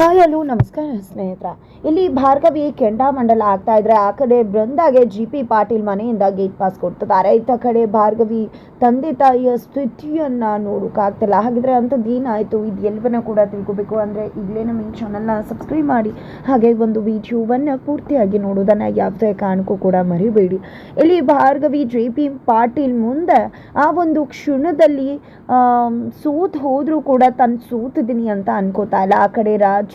Hi hello ನಮಸ್ಕಾರ ಸ್ನೇಹಿತರ. ಇಲ್ಲಿ ಭಾರ್ಗವಿ ಕೆಂಡಾಮಂಡಲ ಆಗ್ತಾ ಇದ್ರೆ ಆ ಕಡೆ ಬೃಂದಾಗೆ ಜಿ ಪಿ ಪಾಟೀಲ್ ಮನೆಯಿಂದ ಗೇಟ್ ಪಾಸ್ ಕೊಡ್ತಿದ್ದಾರೆ. ಇತ್ತ ಕಡೆ ಭಾರ್ಗವಿ ತಂದೆ ತಾಯಿಯ ಸ್ಥಿತಿಯನ್ನ ನೋಡೋಕ್ಕಾಗ್ತಿಲ್ಲ ಹಾಗಿದ್ರೆ ಅಂಥದ್ದು ಏನಾಯಿತು ಇದು ಎಲ್ಲವನ್ನ ಕೂಡ ತಿಳ್ಕೊಬೇಕು ಅಂದರೆ ಈಗಲೇ ನಮ್ಮ ಈ ಚಾನಲ್ನ ಸಬ್ಸ್ಕ್ರೈಬ್ ಮಾಡಿ. ಹಾಗೆ ಒಂದು ವಿಡಿಯೋವನ್ನು ಪೂರ್ತಿಯಾಗಿ ನೋಡೋದನ್ನು ಯಾವುದೇ ಕಾರಣಕ್ಕೂ ಕೂಡ ಮರಿಬೇಡಿ. ಇಲ್ಲಿ ಭಾರ್ಗವಿ ಜೆ ಪಿ ಪಾಟೀಲ್ ಮುಂದೆ ಆ ಒಂದು ಕ್ಷಣದಲ್ಲಿ ಸೂತ್ ಹೋದ್ರೂ ಕೂಡ ತನ್ನ ಸೋತಿದ್ದೀನಿ ಅಂತ ಅನ್ಕೋತಾ ಇಲ್ಲ. ಆ ಕಡೆ ರಾಜ್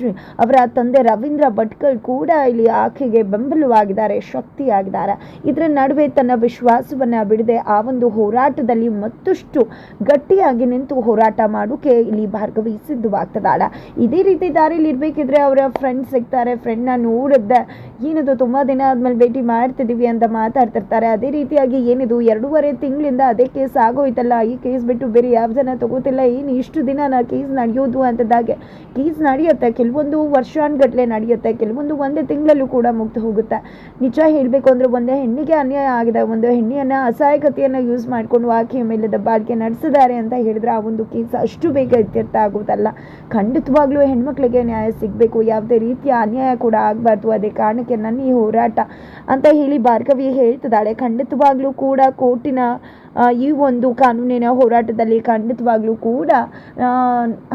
ಅವರ ತಂದೆ ರವೀಂದ್ರ ಭಟ್ಕಲ್ ಕೂಡ ಇಲ್ಲಿ ಆಕೆಗೆ ಬೆಂಬಲವಾಗಿದ್ದಾರೆ, ಶಕ್ತಿಯಾಗಿದ್ದಾರೆ. ಇದರ ನಡುವೆ ತನ್ನ ವಿಶ್ವಾಸವನ್ನ ಬಿಡದೆ ಆ ಒಂದು ಹೋರಾಟದಲ್ಲಿ ಮತ್ತಷ್ಟು ಗಟ್ಟಿಯಾಗಿ ನಿಂತು ಹೋರಾಟ ಮಾಡೋಕೆ ಇಲ್ಲಿ ಭಾರ್ಗವಿ ಸಿದ್ಧವಾಗ್ತದಾಳ ಇದೇ ರೀತಿ ದಾರಿಲಿ ಇರಬೇಕಿದ್ರೆ ಅವರ ಫ್ರೆಂಡ್ ಸಿಗ್ತಾರೆ ಫ್ರೆಂಡ್ನ ನೋಡಿದ್ದೆ ಏನಿದು ತುಂಬಾ ದಿನ ಆದ್ಮೇಲೆ ಭೇಟಿ ಮಾಡ್ತಿದೀವಿ ಅಂತ ಮಾತಾಡ್ತಿರ್ತಾರೆ. ಅದೇ ರೀತಿಯಾಗಿ ಏನಿದು, ಎರಡೂವರೆ ತಿಂಗಳಿಂದ ಅದೇ ಕೇಸ್ ಆಗೋಯ್ತಲ್ಲ, ಈ ಕೇಸ್ ಬಿಟ್ಟು ಬೇರೆ ಯಾವ ಜನ ತಗೋತಿಲ್ಲ, ಏನು ಇಷ್ಟು ದಿನ ನಾ ಕೇಸ್ ನಡೆಯೋದು ಅಂತದಾಗೆ ಕೇಸ್ ನಡೆಯುತ್ತೆ ಕೆಲವೊಂದು ವರ್ಷಾನ್ಗಟ್ಲೆ ನಡೆಯುತ್ತೆ, ಕೆಲವೊಂದು ಒಂದೇ ತಿಂಗಳಲ್ಲೂ ಕೂಡ ಮುಗ್ದು ಹೋಗುತ್ತೆ. ನಿಜ ಹೇಳಬೇಕು ಅಂದ್ರೆ ಒಂದೇ ಹೆಣ್ಣಿಗೆ ಅನ್ಯಾಯ ಆಗಿದೆ, ಒಂದು ಹೆಣ್ಣಿಯನ್ನು ಅಸಹಾಯಕತೆಯನ್ನು ಯೂಸ್ ಮಾಡಿಕೊಂಡು ಆಕೆಯ ಮೇಲೆ ದಬ್ಬಾಳಿಕೆ ನಡೆಸಿದ್ದಾರೆ ಅಂತ ಹೇಳಿದ್ರೆ ಆ ಒಂದು ಕೇಸ್ ಅಷ್ಟು ಬೇಗ ಇತ್ಯರ್ಥ ಆಗೋದಲ್ಲ. ಖಂಡಿತವಾಗ್ಲೂ ಹೆಣ್ಮಕ್ಳಿಗೆ ನ್ಯಾಯ ಸಿಗಬೇಕು, ಯಾವುದೇ ರೀತಿಯ ಅನ್ಯಾಯ ಕೂಡ ಆಗಬಾರ್ದು, ಅದೇ ಕಾರಣಕ್ಕೆ ನನ್ನ ಈ ಹೋರಾಟ ಅಂತ ಹೇಳಿ ಭಾರ್ಗವಿ ಹೇಳ್ತಿದ್ದಾಳೆ. ಖಂಡಿತವಾಗ್ಲೂ ಕೂಡ ಕೋರ್ಟಿನ ಈ ಒಂದು ಕಾನೂನಿನ ಹೋರಾಟದಲ್ಲಿ ಖಂಡಿತವಾಗ್ಲೂ ಕೂಡ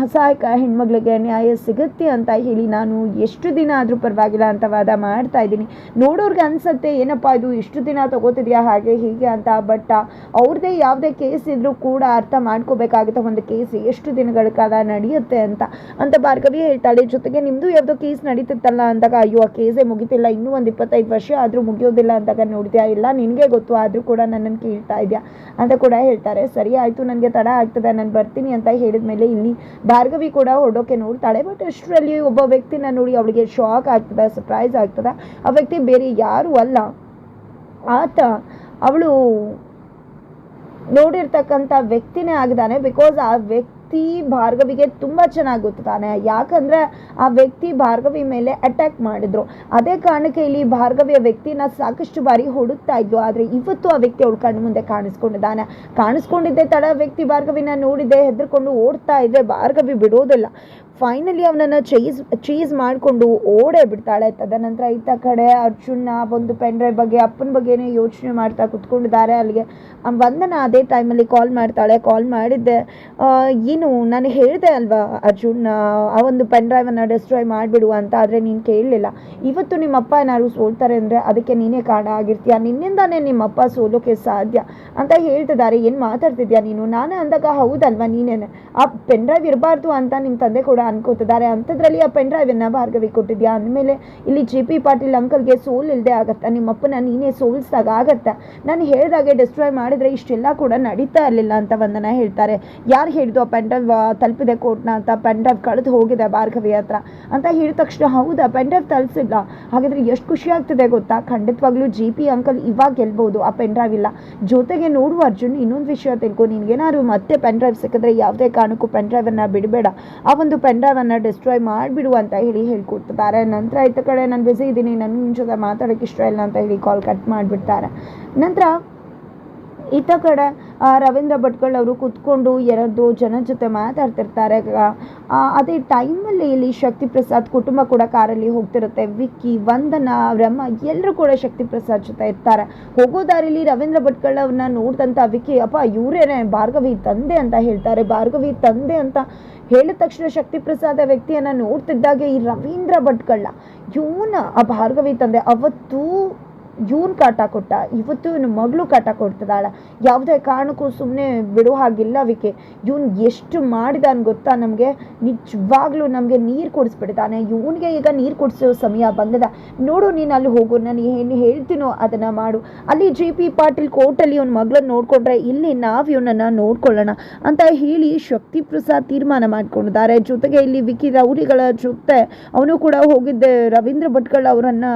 ಅಸಹಾಯಕ ಹೆಣ್ಮಗಳಿಗೆ ನ್ಯಾಯ ಸಿಗುತ್ತೆ ಅಂತ ಹೇಳಿ ನಾನು ಎಷ್ಟು ದಿನ ಆದರೂ ಪರವಾಗಿಲ್ಲ ಅಂತ ವಾದ ಮಾಡ್ತಾ ಇದ್ದೀನಿ. ನೋಡೋರ್ಗೆ ಅನಿಸುತ್ತೆ, ಏನಪ್ಪ ಇದು ಇಷ್ಟು ದಿನ ತಗೋತಿದ್ಯಾ, ಹಾಗೆ ಹೀಗೆ ಅಂತ ಬಟ್ ಅವ್ರದ್ದೇ ಯಾವುದೇ ಕೇಸ್ ಇದ್ರೂ ಕೂಡ ಅರ್ಥ ಮಾಡ್ಕೋಬೇಕಾಗುತ್ತೆ, ಒಂದು ಕೇಸ್ ಎಷ್ಟು ದಿನಗಳ ಕಾಲ ನಡೆಯುತ್ತೆ ಅಂತ. ಅಂತ ಭಾರ್ಗವಿ ಹೇಳ್ತಾಳೆ, ಜೊತೆಗೆ ನಿಮ್ಮದು ಯಾವುದೋ ಕೇಸ್ ನಡೀತಿತ್ತಲ್ಲ ಅಂದಾಗ, ಅಯ್ಯೋ, ಆ ಕೇಸೇ ಮುಗಿತಿಲ್ಲ, ಇನ್ನೂ ಒಂದು ಇಪ್ಪತ್ತೈದು ವರ್ಷ ಆದರೂ ಮುಗಿಯೋದಿಲ್ಲ ಅಂದಾಗ ನೋಡಿದ್ಯಾ ಇಲ್ಲ ನಿನಗೆ ಗೊತ್ತು, ಆದರೂ ಕೂಡ ನನ್ನನ್ನು ಕೇಳ್ತಾ ಇದೆಯಾ. ಅಂತ ಕೂಡ ಹೇಳ್ತಾರೆ. ಸರಿ, ಆಯಿತು, ನನಗೆ ತಡ ಆಗ್ತದೆ, ನಾನು ಬರ್ತೀನಿ ಅಂತ ಹೇಳಿದ ಮೇಲೆ ಇಲ್ಲಿ ಭಾರ್ಗವಿ ಕೂಡ ಹೊರಡೋಕೆ ನೋಡ್ತಾಳೆ. ಬಟ್ ಅಷ್ಟರಲ್ಲಿ ಒಬ್ಬ ವ್ಯಕ್ತಿನ ನೋಡಿ ಅವಳಿಗೆ ಶಾಕ್ ಆಗ್ತದೆ ಸರ್ಪ್ರೈಸ್ ಆಗ್ತದೆ. ಆ ವ್ಯಕ್ತಿ ಬೇರೆ ಯಾರೂ ಅಲ್ಲ. ಆತ, ಅವಳು ನೋಡಿರ್ತಕ್ಕಂಥ ವ್ಯಕ್ತಿನೇ ಆಗಿದ್ದಾನೆ. ಬಿಕಾಸ್ ಆ ವ್ಯಕ್ತಿ ಭಾರ್ಗವಿಗೆ ತುಂಬ ಚೆನ್ನಾಗಿ ಗೊತ್ತಾನೆ ಯಾಕಂದ್ರೆ ಆ ವ್ಯಕ್ತಿ ಭಾರ್ಗವಿ ಮೇಲೆ ಅಟ್ಯಾಕ್ ಮಾಡಿದ್ರು. ಅದೇ ಕಾರಣಕ್ಕೆ ಇಲ್ಲಿ ಭಾರ್ಗವಿಯ ವ್ಯಕ್ತಿನ ಸಾಕಷ್ಟು ಬಾರಿ ಹುಡುಕ್ತಾ ಇದ್ಲು. ಆದರೆ ಇವತ್ತು ಆ ವ್ಯಕ್ತಿ ಅವಳು ಕಣ್ಣು ಮುಂದೆ ಕಾಣಿಸ್ಕೊಂಡಿದ್ದಾನೆ. ಕಾಣಿಸ್ಕೊಂಡಿದ್ದೆ ತಡ ವ್ಯಕ್ತಿ ಭಾರ್ಗವಿನ ನೋಡಿದೆ, ಹೆದರ್ಕೊಂಡು ಓಡ್ತಾ ಇದ್ರೆ ಭಾರ್ಗವಿ ಬಿಡೋದಿಲ್ಲ. ಫೈನಲಿ ಅವನನ್ನು ಚೇಸ್ ಚೀಸ್ ಮಾಡಿಕೊಂಡು ಓಡೇ ಬಿಡ್ತಾಳೆ. ತದನಂತರ ಇತ್ತ ಕಡೆ ಅರ್ಜುನ್ನ ಒಂದು ಪೆನ್ ಡ್ರೈವ್ ಬಗ್ಗೆ ಅಪ್ಪನ ಬಗ್ಗೆನೇ ಯೋಚನೆ ಮಾಡ್ತಾ ಕುತ್ಕೊಂಡಿದ್ದಾರೆ. ಅಲ್ಲಿಗೆ ವಂದನ ಅದೇ ಟೈಮಲ್ಲಿ ಕಾಲ್ ಮಾಡ್ತಾಳೆ. ಕಾಲ್ ಮಾಡಿದ್ದೆ ಏನು ನಾನು ಹೇಳಿದೆ ಅಲ್ವಾ ಅರ್ಜುನ್ ಆ, ಒಂದು ಪೆನ್ ಡ್ರೈವನ್ನು ಡಿಸ್ಟ್ರಾಯ್ ಮಾಡಿಬಿಡು ಅಂತ ಆದರೆ ನೀನು ಕೇಳಲಿಲ್ಲ. ಇವತ್ತು ನಿಮ್ಮಪ್ಪ ಏನಾದ್ರು ಸೋಲ್ತಾರೆ ಅಂದರೆ ಅದಕ್ಕೆ ನೀನೇ ಕಾರಣ ಆಗಿರ್ತೀಯ. ನಿನ್ನಿಂದಾನೇ ನಿಮ್ಮಪ್ಪ ಸೋಲೋಕೆ ಸಾಧ್ಯ ಅಂತ ಹೇಳ್ತಿದ್ದಾರೆ. ಏನು ಮಾತಾಡ್ತಿದ್ಯಾ ನೀನು? ನಾನು ಅಂದಾಗ ಹೌದಲ್ವಾ ನೀನೇನೆ? ಆ ಪೆನ್ ಡ್ರೈವ್ ಇರಬಾರ್ದು ಅಂತ ನಿಮ್ಮ ತಂದೆ ಕೂಡ ಅನ್ಕೋತಿದ್ದಾರೆ. ಅಂಥದ್ರಲ್ಲಿ ಆ ಪೆನ್ ಡ್ರೈವನ್ನ ಭಾರ್ಗವಿ ಕೊಟ್ಟಿದ್ಯಾ? ಅಂದಮೇಲೆ ಇಲ್ಲಿ ಜಿ ಪಿ ಪಾಟೀಲ್ ಅಂಕಲ್ಗೆ ಸೋಲ್ ಇಲ್ಲದೆ ನಿಮ್ಮ ನಿಮ್ಮಪ್ಪನ ನೀನೇ ಸೋಲ್ಸ್ದಾಗ ಆಗತ್ತಾ? ನಾನು ಹೇಳಿದಾಗೆ ಡಿಸ್ಟ್ರಾಯ್ ಮಾಡಿದರೆ ಇಷ್ಟೆಲ್ಲ ಕೂಡ ನಡೀತಾ ಇರಲಿಲ್ಲ ಅಂತ ಒಂದನ್ನ ಹೇಳ್ತಾರೆ. ಯಾರು ಹೇಳಿದ್ದು ಆ ಪೆನ್ ಡ್ರೈವ್ ತಲುಪಿದೆ ಕೋರ್ಟ್ನ ಅಂತ ಪೆನ್ ಡ್ರೈವ್ ಕಳೆದು ಹೋಗಿದೆ ಭಾರ್ಗವಿ ಹತ್ರ ಅಂತ ಹೇಳಿದ ತಕ್ಷಣ ಹೌದಾ ಪೆನ್ ಡ್ರೈವ್ ತಲುಪಿಸಿಲ್ಲ ಹಾಗಾದರೆ ಎಷ್ಟು ಖುಷಿ ಆಗ್ತಿದೆ ಗೊತ್ತಾ? ಖಂಡಿತವಾಗ್ಲೂ ಜಿ ಪಿ ಅಂಕಲ್ ಇವಾಗ ಗೆಲ್ಬಹುದು ಆ ಪೆನ್ ಡ್ರೈವ್ ಇಲ್ಲ. ಜೊತೆಗೆ ನೋಡು ಅರ್ಜುನ್, ಇನ್ನೊಂದು ವಿಷಯ ತಿಳ್ಕೊ. ನಿನ್ಗೇನಾದ್ರು ಮತ್ತೆ ಪೆನ್ ಡ್ರೈವ್ ಸಿಕ್ಕಿದ್ರೆ ಯಾವುದೇ ಕಾರಣಕ್ಕೂ ಪೆನ್ ಡ್ರೈವನ್ನು ಬಿಡಬೇಡ. ಆ ಒಂದು ಪೆನ್ ಡ್ರೈವನ್ನು ಡಿಸ್ಟ್ರಾಯ್ ಮಾಡಿಬಿಡು ಅಂತ ಹೇಳಿ ಹೇಳ್ಕೊಡ್ತಿದ್ದಾರೆ. ನಂತರ ಇತ್ತ ಕಡೆ ನಾನು ಬಿಸಿ ಇದ್ದೀನಿ ನಿನ್ನ ಜೊತೆ ಮಾತಾಡೋಕ್ಕೆ ಇಷ್ಟ ಇಲ್ಲ ಅಂತ ಹೇಳಿ ಕಾಲ್ ಕಟ್ ಮಾಡಿಬಿಡ್ತಾರೆ. ನಂತರ ಈತ ಕಡೆ ರವೀಂದ್ರ ಭಟ್ಕಳ್ ಅವರು ಕೂತ್ಕೊಂಡು ಎರಡು ಜನ ಜೊತೆ ಮಾತಾಡ್ತಿರ್ತಾರೆ. ಅದೇ ಟೈಮಲ್ಲಿ ಇಲ್ಲಿ ಶಕ್ತಿ ಪ್ರಸಾದ್ ಕುಟುಂಬ ಕೂಡ ಕಾರಲ್ಲಿ ಹೋಗ್ತಿರುತ್ತೆ. ವಿಕ್ಕಿ, ವಂದನಾ ರಮ್ಮ ಎಲ್ಲರೂ ಕೂಡ ಶಕ್ತಿ ಪ್ರಸಾದ್ ಜೊತೆ ಇರ್ತಾರೆ. ಹೋಗೋ ದಾರಿಲಿ ರವೀಂದ್ರ ಭಟ್ಕಳ್ ಅವ್ರನ್ನ ನೋಡಿದಂಥ ವಿಕ್ಕಿ, ಅಪ್ಪ, ಇವರೇನೆ ಭಾರ್ಗವಿ ತಂದೆ ಅಂತ ಹೇಳ್ತಾರೆ. ಭಾರ್ಗವಿ ತಂದೆ ಅಂತ ಹೇಳಿದ ತಕ್ಷಣ ಶಕ್ತಿ ಪ್ರಸಾದ ವ್ಯಕ್ತಿಯನ್ನ ನೋಡ್ತಿದ್ದಾಗೆ ಈ ರವೀಂದ್ರ ಭಟ್ಕಳ್ಳ ಇವನ, ಆ ಭಾರ್ಗವಿ ತಂದೆ ಅವತ್ತು ಇವನ್ ಕಾಟ ಕೊಟ್ಟ, ಇವತ್ತು ಇವನ ಮಗಳು ಕಾಟ ಕೊಡ್ತದಾಳ ಯಾವುದೇ ಕಾರಣಕ್ಕೂ ಸುಮ್ಮನೆ ಬಿಡೋ ಹಾಗಿಲ್ಲ ವಿಕೆ. ಇವನ್ ಎಷ್ಟು ಮಾಡಿದಾನ ಗೊತ್ತಾ ನಮಗೆ? ನಿಜವಾಗ್ಲೂ ನಮಗೆ ನೀರು ಕೊಡಿಸ್ಬಿಡ್ತಾನೆ. ಇವನಿಗೆ ಈಗ ನೀರು ಕೊಡಿಸೋ ಸಮಯ ಬಂದದ. ನೋಡು, ನೀನು ಅಲ್ಲಿ ಹೋಗು, ನಾನು ಏನು ಹೇಳ್ತೀನೋ ಅದನ್ನು ಮಾಡು. ಅಲ್ಲಿ ಜೆ ಪಿ ಪಾಟೀಲ್ ಕೋರ್ಟಲ್ಲಿ ಇವನ್ ಮಗಳನ್ನ ನೋಡಿಕೊಂಡ್ರೆ ಇಲ್ಲಿ ನಾವು ಇವನನ್ನು ನೋಡ್ಕೊಳ್ಳೋಣ ಅಂತ ಹೇಳಿ ಶಕ್ತಿ ಪ್ರಸಾದ್ ತೀರ್ಮಾನ ಮಾಡ್ಕೊಂಡಿದ್ದಾರೆ. ಜೊತೆಗೆ ಇಲ್ಲಿ ವಿಕಿ ರೌರಿಗಳ ಜೊತೆ ಅವನು ಕೂಡ ಹೋಗಿದ್ದೆ. ರವೀಂದ್ರ ಭಟ್ಕಳ್ ಅವರನ್ನು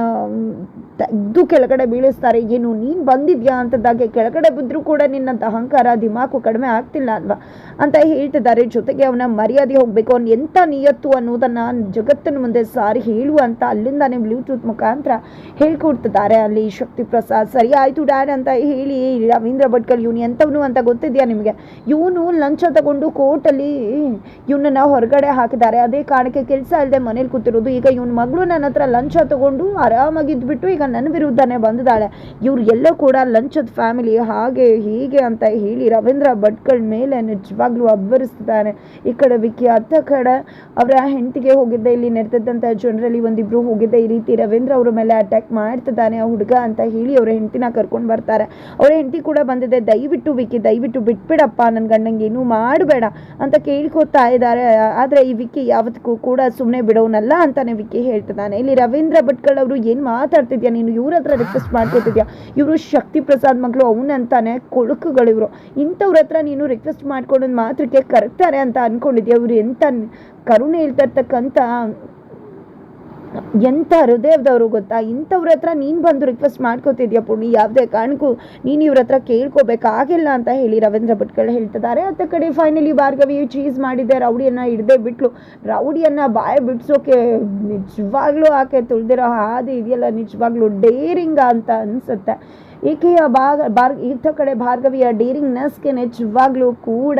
ತೆಗೆದು ಕೆಳಗಡೆ ಬೀಳಿಸ್ತಾರೆ, ಏನು ನೀನು ಬಂದಿದ್ಯಾ ಅಂತದಾಗೆ ಕೆಳಗಡೆ ಬಿದ್ದರೂ ಕೂಡ ನಿನ್ನಂತ ಅಹಂಕಾರ ದಿಮಾಕು ಕಡಿಮೆ ಆಗ್ತಿಲ್ಲ ಅಲ್ವಾ? ಅಂತ ಹೇಳ್ತಿದ್ದಾರೆ. ಜೊತೆಗೆ ಅವನ ಮರ್ಯಾದೆ ಹೋಗಬೇಕು, ಅವ್ನು ಎಂಥ ನಿಯತ್ತು ಅನ್ನೋದನ್ನು ಜಗತ್ತಿನ ಮುಂದೆ ಸಾರಿ ಹೇಳುವಂತ ಅಲ್ಲಿಂದಾನೇ ಬ್ಲೂಟೂತ್ ಮುಖಾಂತರ ಹೇಳ್ಕೊಡ್ತಿದ್ದಾರೆ. ಅಲ್ಲಿ ಶಕ್ತಿ ಪ್ರಸಾದ್, ಸರಿ ಆಯಿತು ಡ್ಯಾಡ್ ಅಂತ ಹೇಳಿ, ರವೀಂದ್ರ ಭಟ್ಕಲ್ ಇವನು ಎಂಥವನು ಅಂತ ಗೊತ್ತಿದೆಯಾ ನಿಮಗೆ? ಇವನು ಲಂಚ ತಗೊಂಡು ಕೋರ್ಟಲ್ಲಿ ಇವನನ್ನ ಹೊರಗಡೆ ಹಾಕಿದ್ದಾರೆ. ಅದೇ ಕಾರಣಕ್ಕೆ ಕೆಲಸ ಇಲ್ಲದೆ ಮನೇಲಿ ಕೂತಿರೋದು. ಈಗ ಇವನ ಮಗಳು ನನ್ನ ಹತ್ರ ಲಂಚ ತಗೊಂಡು ಆರಾಮಾಗಿದ್ಬಿಟ್ಟು ಈಗ ನನ್ನ ವಿರುದ್ಧನೇ ಬಂದಿದ್ದಾಳೆ. ಇವ್ರು ಎಲ್ಲೋ ಕೂಡ ಲಂಚದ ಫ್ಯಾಮಿಲಿ ಹಾಗೆ ಹೀಗೆ ಅಂತ ಹೇಳಿ ರವೀಂದ್ರ ಭಟ್ಕಳ್ ಮೇಲೆ ನಿಜವಾಗ್ಲೂ ಅಬ್ಬರಿಸ್ತಿದ್ದಾನೆ. ಈ ಕಡೆ ವಿಕ್ಕಿ ಅತ್ತ ಕಡೆ ಅವರ ಹೆಂಡತಿಗೆ ಹೋಗಿದ್ದೆ, ಇಲ್ಲಿ ನೆರೆದಿದ್ದಂಥ ಜನರಲ್ಲಿ ಒಂದಿಬ್ರು ಹೋಗಿದ್ದೆ. ಈ ರೀತಿ ರವೀಂದ್ರ ಅವ್ರ ಮೇಲೆ ಅಟ್ಯಾಕ್ ಮಾಡ್ತಿದ್ದಾನೆ, ಆ ಹುಡುಗ ಅಂತ ಹೇಳಿ ಅವ್ರ ಹೆಂಡತಿನ ಕರ್ಕೊಂಡು ಬರ್ತಾರೆ. ಅವ್ರ ಹೆಂಡತಿ ಕೂಡ ಬಂದಿದೆ, ದಯವಿಟ್ಟು ವಿಕ್ಕಿ ದಯವಿಟ್ಟು ಬಿಟ್ಬಿಡಪ್ಪ ನನ್ನ ಗಂಡಂಗೆ ಏನೂ ಮಾಡಬೇಡ ಅಂತ ಕೇಳ್ಕೊತಾ ಇದ್ದಾರೆ. ಆದರೆ ಈ ವಿಕ್ಕಿ ಯಾವತ್ತಿಗೂ ಕೂಡ ಸುಮ್ಮನೆ ಬಿಡೋನಲ್ಲ ಅಂತಾನೆ ವಿಕ್ಕಿ ಹೇಳ್ತಿದ್ದಾನೆ. ಇಲ್ಲಿ ರವೀಂದ್ರ ಭಟ್ಕಳ್ ಅವರು ಏನು ಮಾತಾಡ್ತಿದ್ಯಾ ನೀನು ಇವ್ರ ಹತ್ರ ರಿಕ್ವೆಸ್ಟ್ ಮಾಡ್ಕೊತಿದ್ಯಾ? ಇವರು ಶಕ್ತಿ ಪ್ರಸಾದ್ ಮಗಳು ಅವನಂತಾನೆ ಕೊಳುಕುಗಳು ಇವರು ಇಂಥವ್ರ ಹತ್ರ ನೀನು ರಿಕ್ವೆಸ್ಟ್ ಮಾಡ್ಕೊಂಡು ಮಾತ್ರಕ್ಕೆ ಕರೆಕ್ತಾರೆ ಅಂತ ಅನ್ಕೊಂಡಿದ್ಯಾ? ಇವ್ರು ಎಂಥ ಕರುಣೆ ಇರ್ತಕ್ಕಂಥ ಎಂಥ ಹೃದಯದವರು ಗೊತ್ತಾ? ಇಂಥವ್ರ ಹತ್ರ ನೀನು ಬಂದು ರಿಕ್ವೆಸ್ಟ್ ಮಾಡ್ಕೋತಿದ್ಯಾ ಪುಣಿ ಯಾವುದೇ ಕಾರಣಕ್ಕೂ ನೀನು ಇವ್ರ ಹತ್ರ ಕೇಳ್ಕೋಬೇಕಾಗಿಲ್ಲ ಅಂತ ಹೇಳಿ ರವೀಂದ್ರ ಭಟ್ಕಳ್ ಹೇಳ್ತಿದ್ದಾರೆ. ಅತ್ತ ಕಡೆ ಫೈನಲಿ ಭಾರ್ಗವಿ ಚೀಸ್ ಮಾಡಿದೆ ರೌಡಿಯನ್ನು ಹಿಡ್ದೇ ಬಿಟ್ಲು. ರೌಡಿಯನ್ನು ಬಾಯ ಬಿಡ್ಸೋಕೆ ನಿಜವಾಗ್ಲೂ ಆಕೆ ತುಳ್ದಿರೋ ಹಾದಿ ಇದೆಯಲ್ಲ, ನಿಜವಾಗ್ಲೂ ಡೇರಿಂಗ ಅಂತ ಅನಿಸುತ್ತೆ. ಈಕೆಯ ಭಾಗ ಬಾರ್ ಇಂಥ ಕಡೆ ಭಾರ್ಗವಿಯ ಡೇರಿಂಗ್ನೆಸ್ಗೆ ನಿಜವಾಗ್ಲೂ ಕೂಡ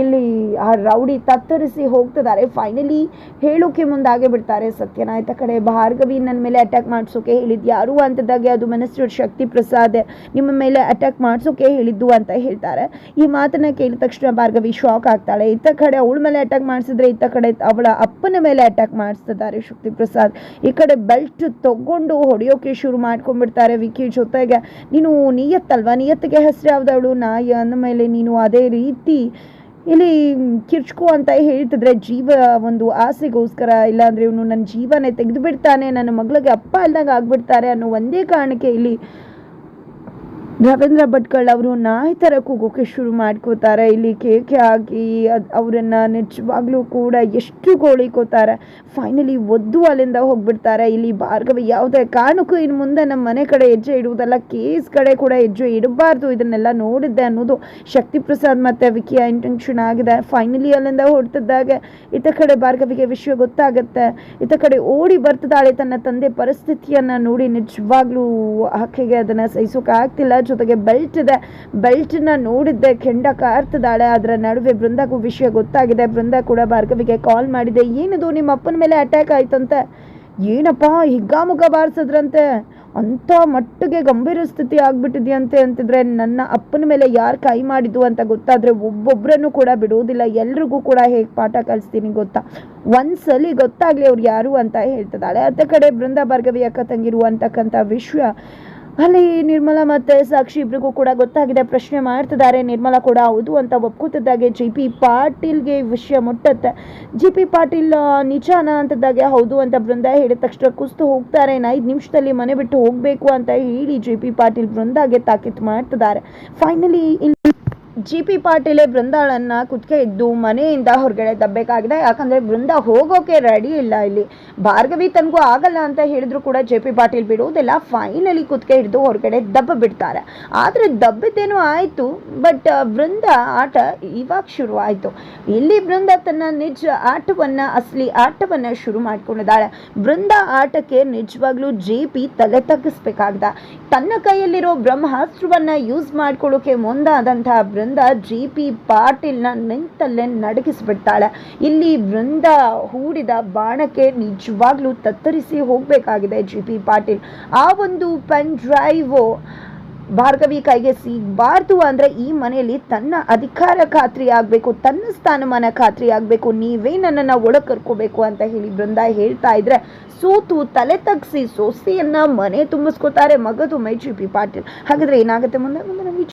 ಇಲ್ಲಿ ಆ ರೌಡಿ ತತ್ತರಿಸಿ ಹೋಗ್ತಿದ್ದಾರೆ. ಫೈನಲಿ ಹೇಳೋಕೆ ಮುಂದಾಗೆ ಬಿಡ್ತಾರೆ ಸತ್ಯನ. ಇತ್ತ ಕಡೆ ಭಾರ್ಗವಿ ನನ್ನ ಮೇಲೆ ಅಟ್ಯಾಕ್ ಮಾಡಿಸೋಕೆ ಹೇಳಿದ್ದು ಯಾರು ಅಂತದಾಗೆ ಅದು ಮನಸ್ಸು ಶಕ್ತಿ ಪ್ರಸಾದ್ ನಿಮ್ಮ ಮೇಲೆ ಅಟ್ಯಾಕ್ ಮಾಡಿಸೋಕೆ ಹೇಳಿದ್ದು ಅಂತ ಹೇಳ್ತಾರೆ. ಈ ಮಾತನ್ನ ಕೇಳಿದ ತಕ್ಷಣ ಭಾರ್ಗವಿ ಶಾಕ್ ಆಗ್ತಾಳೆ. ಇತ್ತ ಕಡೆ ಅವಳ ಮೇಲೆ ಅಟ್ಯಾಕ್ ಮಾಡಿಸಿದ್ರೆ ಇತ್ತ ಕಡೆ ಅವಳ ಅಪ್ಪನ ಮೇಲೆ ಅಟ್ಯಾಕ್ ಮಾಡಿಸ್ತಿದ್ದಾರೆ ಶಕ್ತಿ ಪ್ರಸಾದ್. ಈ ಕಡೆ ಬೆಲ್ಟ್ ತಗೊಂಡು ಹೊಡೆಯೋಕೆ ಶುರು ಮಾಡ್ಕೊಂಡ್ಬಿಡ್ತಾರೆ ವಿಕಿ ಜೊತೆಗೆ. ನೀನು ನಿಯತ್ತಲ್ವಾ? ನಿಯತ್ತಿಗೆ ಹೆಸರು ಯಾವ್ದವಳು ನಾಯಿ ಅಂದಮೇಲೆ ನೀನು ಅದೇ ರೀತಿ ಇಲ್ಲಿ ಕಿರ್ಚ್ಕೋ ಅಂತ ಹೇಳ್ತಿದ್ರೆ ಜೀವ ಒಂದು ಆಸೆಗೋಸ್ಕರ, ಇಲ್ಲಾಂದ್ರೆ ಇವನು ನನ್ನ ಜೀವನೇ ತೆಗೆದು ಬಿಡ್ತಾನೆ, ನನ್ನ ಮಗಳಿಗೆ ಅಪ್ಪ ಇಲ್ದಂಗೆ ಆಗ್ಬಿಡ್ತಾರೆ ಅನ್ನೋ ಒಂದೇ ಕಾರಣಕ್ಕೆ ಇಲ್ಲಿ ರವೀಂದ್ರ ಭಟ್ಕಳ್ ಅವರು ನಾಯಿ ಥರ ಕೂಗೋಕೆ ಶುರು ಮಾಡ್ಕೋತಾರೆ. ಇಲ್ಲಿ ಕೇಕೆ ಹಾಕಿ ಅದು ಅವರನ್ನು ನಿಜವಾಗ್ಲೂ ಕೂಡ ಎಷ್ಟು ಗೋಳಿಕೋತಾರೆ. ಫೈನಲಿ ಒದ್ದು ಅಲ್ಲಿಂದ ಹೋಗ್ಬಿಡ್ತಾರೆ. ಇಲ್ಲಿ ಭಾರ್ಗವಿ ಯಾವುದೇ ಕಾರಣಕ್ಕೂ ಇನ್ನು ಮುಂದೆ ನಮ್ಮ ಮನೆ ಕಡೆ ಹೆಜ್ಜೆ ಇಡುವುದಲ್ಲ. ಕೇಸ್ ಕಡೆ ಕೂಡ ಹೆಜ್ಜೆ ಇಡಬಾರ್ದು. ಇದನ್ನೆಲ್ಲ ನೋಡಿದ್ದೆ ಅನ್ನೋದು ಶಕ್ತಿ ಪ್ರಸಾದ್ ಮತ್ತು ವಿಕಿಯ ಇಂಟೆನ್ಷನ್ ಆಗಿದೆ. ಫೈನಲಿ ಅಲ್ಲಿಂದ ಹೊರಟಿದ್ದಾಗೆ ಇತ ಕಡೆ ಭಾರ್ಗವಿಗೆ ವಿಷಯ ಗೊತ್ತಾಗುತ್ತೆ. ಇತ ಕಡೆ ಓಡಿ ಬರ್ತದಾಳೆ ತನ್ನ ತಂದೆ ಪರಿಸ್ಥಿತಿಯನ್ನು ನೋಡಿ ನಿಜವಾಗ್ಲೂ ಆಕೆಗೆ ಅದನ್ನು ಸಹಿಸೋಕೆ ಆಗ್ತಿಲ್ಲ ಜೊತೆಗೆ ಬೆಲ್ಟ್ ಇದೆ. ಬೆಲ್ಟ್ನ ನೋಡಿದ್ದೆ ಕೆಂಡ ಕಾರ್ತಿದ್ದಾಳೆ ಅದರ ನಡುವೆ ಬೃಂದಾಗೂ ವಿಷಯ ಗೊತ್ತಾಗಿದೆ. ಬೃಂದ ಕೂಡ ಭಾರ್ಗವಿಗೆ ಕಾಲ್ ಮಾಡಿದೆ, ಏನಿದು ನಿಮ್ಮ ಅಪ್ಪನ ಮೇಲೆ ಅಟ್ಯಾಕ್ ಆಯ್ತಂತೆ? ಏನಪ್ಪ, ಹಿಗ್ಗಾಮುಗ್ಗ ಬಾರಿಸಿದ್ರಂತೆ? ಅಂಥ ಮಟ್ಟಿಗೆ ಗಂಭೀರ ಸ್ಥಿತಿ ಆಗ್ಬಿಟ್ಟಿದ್ಯಂತೆ ಅಂತಿದ್ರೆ, ನನ್ನ ಅಪ್ಪನ ಮೇಲೆ ಯಾರು ಕೈ ಮಾಡಿದ್ದು ಅಂತ ಗೊತ್ತಾದ್ರೆ ಒಬ್ಬೊಬ್ಬರನ್ನು ಕೂಡ ಬಿಡುವುದಿಲ್ಲ. ಎಲ್ರಿಗೂ ಕೂಡ ಹೇಗೆ ಪಾಠ ಕಲಿಸ್ತೀನಿ ಗೊತ್ತಾ? ಒಂದ್ಸಲಿ ಗೊತ್ತಾಗ್ಲಿ ಅವ್ರು ಯಾರು ಅಂತ ಹೇಳ್ತಿದ್ದಾಳೆ. ಅತ್ತ ಕಡೆ ಬೃಂದ ಭಾರ್ಗವಿ ಅಕ್ಕ ತಂಗಿರು ಅಂತಕ್ಕಂಥ ವಿಷಯ ಅಲ್ಲಿ ನಿರ್ಮಲಾ ಮತ್ತೆ ಸಾಕ್ಷಿ ಇಬ್ರಿಗೂ ಕೂಡ ಗೊತ್ತಾಗಿದೆ. ಪ್ರಶ್ನೆ ಮಾಡ್ತಿದ್ದಾರೆ. ನಿರ್ಮಲಾ ಕೂಡ ಹೌದು ಅಂತ ಒಪ್ಕೋತಿದ್ದಾಗೆ. ಜಿ ಪಿ ಪಾಟೀಲ್ಗೆ ವಿಷಯ ಮುಟ್ಟತ್ತೆ. ಜಿ ಪಿ ಪಾಟೀಲ್ ನಿಜಾನ ಅಂತದಾಗೆ ಹೌದು ಅಂತ ಬೃಂದ ಹೇಳಿದ ತಕ್ಷಣ ಕುಸ್ತು ಹೋಗ್ತಾರೆ. ಐದು ನಿಮಿಷದಲ್ಲಿ ಮನೆ ಬಿಟ್ಟು ಹೋಗಬೇಕು ಅಂತ ಹೇಳಿ ಜಿ ಪಿ ಪಾಟೀಲ್ ಬೃಂದಾಗೆ ತಾಕೀತು ಮಾಡ್ತಿದ್ದಾರೆ. ಫೈನಲಿ ಇಲ್ಲಿ ಜಿ ಪಿ ಪಾಟೀಲೇ ಬೃಂದಾಳನ್ನ ಕುತ್ತಿಗೆ ಇದ್ದು ಮನೆಯಿಂದ ಹೊರಗಡೆ ದಬ್ಬಬೇಕಾಗಿದೆ ಯಾಕಂದ್ರೆ ಬೃಂದ ಹೋಗೋಕೆ ರೆಡಿ ಇಲ್ಲ ಇಲ್ಲಿ. ಭಾರ್ಗವಿ ತನಗೂ ಆಗಲ್ಲ ಅಂತ ಹೇಳಿದ್ರು ಕೂಡ ಜೆ ಪಿ ಪಾಟೀಲ್ ಬಿಡುವುದಿಲ್ಲ. ಫೈನಲಿ ಕುತ್ಕೆ ಹಿಡಿದು ಹೊರಗಡೆ ದಬ್ಬ ಬಿಡ್ತಾರೆ. ಆದರೆ ದಬ್ಬಿದ್ದೇನೋ ಆಯಿತು ಬಟ್ ಬೃಂದ ಆಟ ಇವಾಗ ಶುರು ಆಯಿತು ಇಲ್ಲಿ ಬೃಂದ ತನ್ನ ನಿಜ ಆಟವನ್ನ, ಅಸಲಿ ಆಟವನ್ನ ಶುರು ಮಾಡ್ಕೊಂಡಿದ್ದಾಳೆ. ಬೃಂದ ಆಟಕ್ಕೆ ನಿಜವಾಗ್ಲೂ ಜೆ ಪಿ ತಲೆ ತಗ್ಗಿಸ್ಬೇಕಾಗ್ದ. ತನ್ನ ಕೈಯಲ್ಲಿರೋ ಬ್ರಹ್ಮಾಸ್ತ್ರವನ್ನ ಯೂಸ್ ಮಾಡ್ಕೊಳ್ಳೋಕೆ ಮುಂದಾದಂತಹ ಬೃಂದ ಜಿ ಪಿ ಪಾಟೀಲ್ನ ನಿಂತಲ್ಲೇ ಇಲ್ಲಿ ವೃಂದ ಹೂಡಿದ ಬಾಣಕ್ಕೆ ನಿಜವಾಗ್ಲೂ ತತ್ತರಿಸಿ ಹೋಗಬೇಕಾಗಿದೆ ಜಿ ಪಿ ಪಾಟೀಲ್. ಆ ಒಂದು ಪೆನ್ ಡ್ರೈವ್ ಭಾರ್ಗವಿ ಕೈಗೆ ಸಿಗಬಾರ್ದು ಅಂದ್ರೆ ಈ ಮನೆಯಲ್ಲಿ ತನ್ನ ಅಧಿಕಾರ ಖಾತ್ರಿ ಆಗಬೇಕು, ತನ್ನ ಸ್ಥಾನಮಾನ ಖಾತ್ರಿ ಆಗಬೇಕು, ನೀವೇ ನನ್ನನ್ನು ಒಳಗೆ ಕರ್ಕೋಬೇಕು ಅಂತ ಹೇಳಿ ಬೃಂದ ಹೇಳ್ತಾ ಇದ್ರೆ ಸೋತು ತಲೆ ತಗ್ಸಿ ಸೊಸೆಯನ್ನ ಮನೆ ತುಂಬಿಸ್ಕೋತಾರೆ ಮಗದು ಮೈ ಜಿ ಪಿ ಪಾಟೀಲ್. ಹಾಗಾದ್ರೆ ಏನಾಗುತ್ತೆ ಮುಂದೆ? ಮುಂದೆ ನಮಗೆ